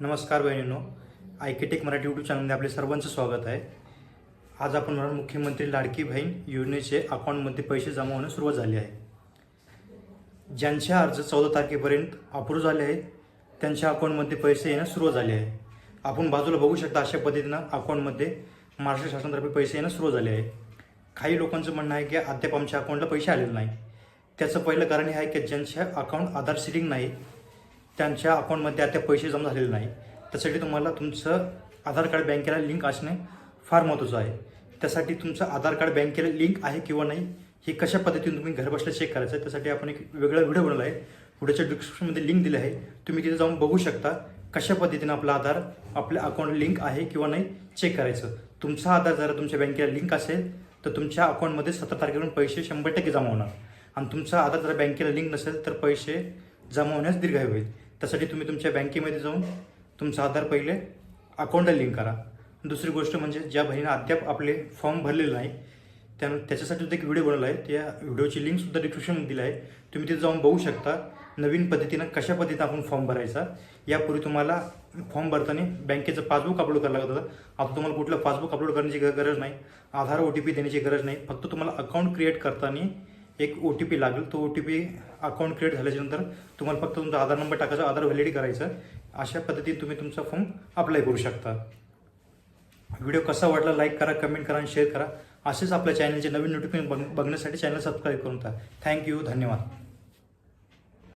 नमस्कार बहिणींनो आयकेटेक मराठी यूट्यूब चॅनलमध्ये आपले सर्वांचं स्वागत आहे. आज आपण म्हणून मुख्यमंत्री लाडकी बहीण योजनेचे अकाउंटमध्ये पैसे जमा होण्यास सुरुवात झाली आहे. ज्यांचे अर्ज चौदा तारखेपर्यंत अप्रूव्ह झाले आहेत त्यांच्या अकाउंटमध्ये पैसे येण्यास सुरुवात झाली आहे. आपण बाजूला बघू शकता अशा पद्धतीनं अकाउंटमध्ये महाराष्ट्र शासनातर्फे पैसे येणं सुरुवात झाले आहे. काही लोकांचं म्हणणं आहे की अद्याप आमच्या अकाउंटला पैसे आलेले नाही. त्याचं पहिलं कारण हे आहे की ज्यांचे अकाउंट आधार सिटिंग नाही त्यांच्या अकाउंटमध्ये आता पैसे जमा झालेले नाही. त्यासाठी तुम्हाला तुमचं आधार कार्ड बँकेला लिंक असणे फार महत्त्वाचं आहे. त्यासाठी तुमचं आधार कार्ड बँकेला लिंक आहे किंवा नाही हे कशा पद्धतीने तुम्ही घरबसल्या चेक करायचं आहे त्यासाठी आपण एक वेगळा व्हिडिओ बनवला आहे. व्हिडिओच्या डिस्क्रिप्शनमध्ये लिंक दिली आहे. तुम्ही तिथे जाऊन बघू शकता कशा पद्धतीनं आपला आधार आपल्या अकाउंट लिंक आहे किंवा नाही चेक करायचं. तुमचा आधार जर तुमच्या बँकेला लिंक असेल तर तुमच्या अकाउंटमध्ये सतरा तारखेपर्यंत पैसे शंभर टक्के जमा होणार. आणि तुमचा आधार जर बँकेला लिंक नसेल तर पैसे जमा होण्यास दीर्घायू होईल. त्यासाठी तुम्ही तुमच्या बँकेमध्ये जाऊन तुमचा आधार पहिले अकाउंटला लिंक करा. दुसरी गोष्ट म्हणजे ज्या बहिणीनं अद्याप आपले फॉर्म भरलेले नाही त्यानं त्याच्यासाठी एक व्हिडिओ बनवला आहे. त्या व्हिडिओची लिंकसुद्धा डिस्क्रिप्शनमध्ये दिली आहे तुम्ही तिथे जाऊन बघू शकता नवीन पद्धतीनं कशा पद्धतीनं आपण फॉर्म भरायचा. यापूर्वी तुम्हाला फॉर्म भरताना बँकेचं पासबुक अपलोड करावं लागत होतं. आता तुम्हाला कुठलं पासबुक अपलोड करण्याची गरज नाही. आधार ओ टी पी देण्याची गरज नाही. फक्त तुम्हाला अकाउंट क्रिएट करताना एक ओ टी पी लागेल. तो O T P account create झाल्याच्यानंतर तुम्हाला फक्त तुमचा आधार नंबर टाकायचा आधार व्हॅलिडी करायचं. अशा पद्धतीने तुम्ही तुमचा फॉर्म अप्लाय करू शकता. व्हिडिओ कसा वाटला लाईक करा कमेंट करा आणि शेअर करा. असेच आपल्या चॅनलचे नवीन नोटिफिकेशन बघ बघण्यासाठी चॅनल सबस्क्राईब करून टाका थँक्यू धन्यवाद.